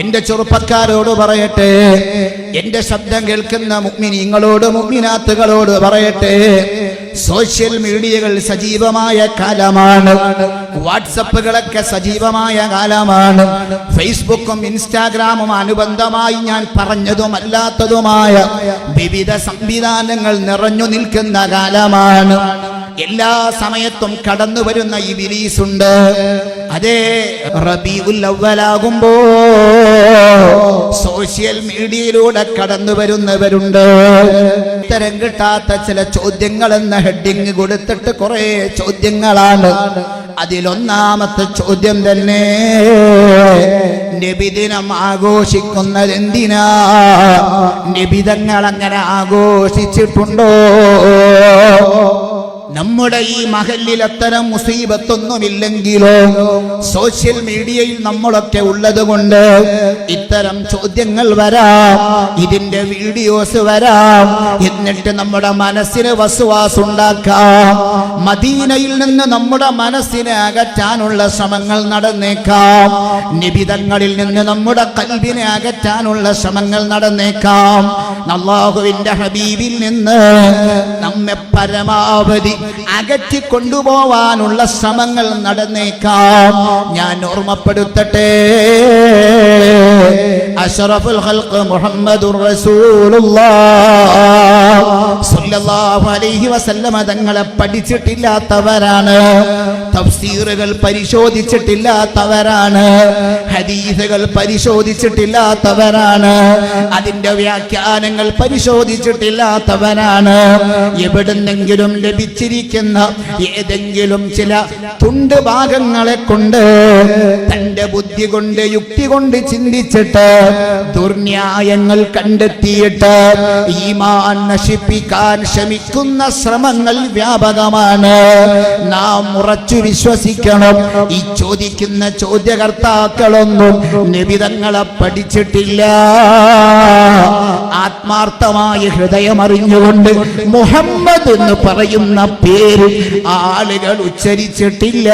എന്റെ ചെറുപ്പക്കാരോട് പറയട്ടെ. എന്റെ ശബ്ദം കേൾക്കുന്ന മുഗ്മിനിങ്ങളോട് മുഗ്മിനാത്തുകളോട് പറയട്ടെ. സോഷ്യൽ മീഡിയകൾ സജീവമായ കാലമാണ്. വാട്സപ്പുകളൊക്കെ സജീവമായ കാലമാണ്. ഫേസ്ബുക്കും ഇൻസ്റ്റാഗ്രാമും അനുബന്ധമായി ഞാൻ പറഞ്ഞതും അല്ലാത്തതുമായ വിവിധ സംവിധാനങ്ങൾ നിറഞ്ഞു നിൽക്കുന്ന കാലമാണ്. എല്ലാ സമയത്തും കടന്നു വരുന്ന ഈ ബിലീസുണ്ട് അതേ റബീഉൽ അവ്വലാകുമ്പോ സോഷ്യൽ മീഡിയയിലൂടെ കടന്നു വരുന്നവരുണ്ട്. ഉത്തരം കിട്ടാത്ത ചില ചോദ്യങ്ങൾ എന്ന ഹെഡിങ് കൊടുത്തിട്ട് കുറെ ചോദ്യങ്ങളാണ്. അതിലൊന്നാമത്തെ ചോദ്യം തന്നെ നബിദിനം ആഘോഷിക്കുന്നത് എന്തിനാ? നബിതങ്ങൾ അങ്ങനെ ആഘോഷിച്ചിട്ടുണ്ടോ? നമ്മുടെ ഈ മഹലിൽ അത്തരം മുസീബത്തൊന്നുമില്ലെങ്കിലോ? സോഷ്യൽ മീഡിയയിൽ നമ്മളൊക്കെ ഉള്ളത് കൊണ്ട് ഇത്തരം ചോദ്യങ്ങൾ വരാം ഇതിന്റെ വീഡിയോസ് വരാം എന്നിട്ട് നമ്മുടെ മനസ്സിന് വസുവാസ് ഉണ്ടാക്കാം. മദീനയിൽ നിന്ന് നമ്മുടെ മനസ്സിനെ അകറ്റാനുള്ള ശ്രമങ്ങൾ നടന്നേക്കാം. നിബിതങ്ങളിൽ നിന്ന് നമ്മുടെ കൽവിനെ അകറ്റാനുള്ള ശ്രമങ്ങൾ നടന്നേക്കാം. അള്ളാഹുവിന്റെ ഹബീബിൽ നിന്ന് നമ്മെ പരമാവധി അകറ്റി കൊണ്ടുപോവാനുള്ള ശ്രമങ്ങൾ നടന്നേക്കാം. ഞാൻ ഓർമ്മപ്പെടുത്തട്ടെ. അഷറഫുൽ ഹൽക്ക് മുഹമ്മദുർ അലൈഹി തങ്ങളെ പഠിച്ചിട്ടില്ലാത്തവരാണ്. തഫ്സീറുകൾ പരിശോധിച്ചിട്ടില്ലാത്തവരാണ്. ഹദീസുകൾ പരിശോധിച്ചിട്ടില്ലാത്തവരാണ്. അതിന്റെ വ്യാഖ്യാനങ്ങൾ പരിശോധിച്ചിട്ടില്ലാത്തവരാണ്. എവിടുന്നെങ്കിലും ലഭിച്ചിരിക്കുന്ന ഏതെങ്കിലും ചില തുണ്ട് ഭാഗങ്ങളെ കൊണ്ട് തന്റെ ബുദ്ധി കൊണ്ട് യുക്തി കൊണ്ട് ചിന്തിച്ചിട്ട് ദുർന്യായങ്ങൾ കണ്ടെത്തിയിട്ട് ഈമാൻ നശിപ്പിക്കാൻ ശ്രമിക്കുന്ന ശ്രമങ്ങൾ വ്യാപകമാണ്. നാം ഉറച്ചു വിശ്വസിക്കണം. ഈ ചോദിക്കുന്ന ചോദ്യകർത്താക്കളൊന്നും നിബിതങ്ങളെ പഠിച്ചിട്ടില്ല. ആത്മാർത്ഥമായ ഹൃദയമറിഞ്ഞുകൊണ്ട് മുഹമ്മദ് എന്ന് പറയുന്ന പേര് ആളുകൾ ഉച്ചരിച്ചിട്ടില്ല.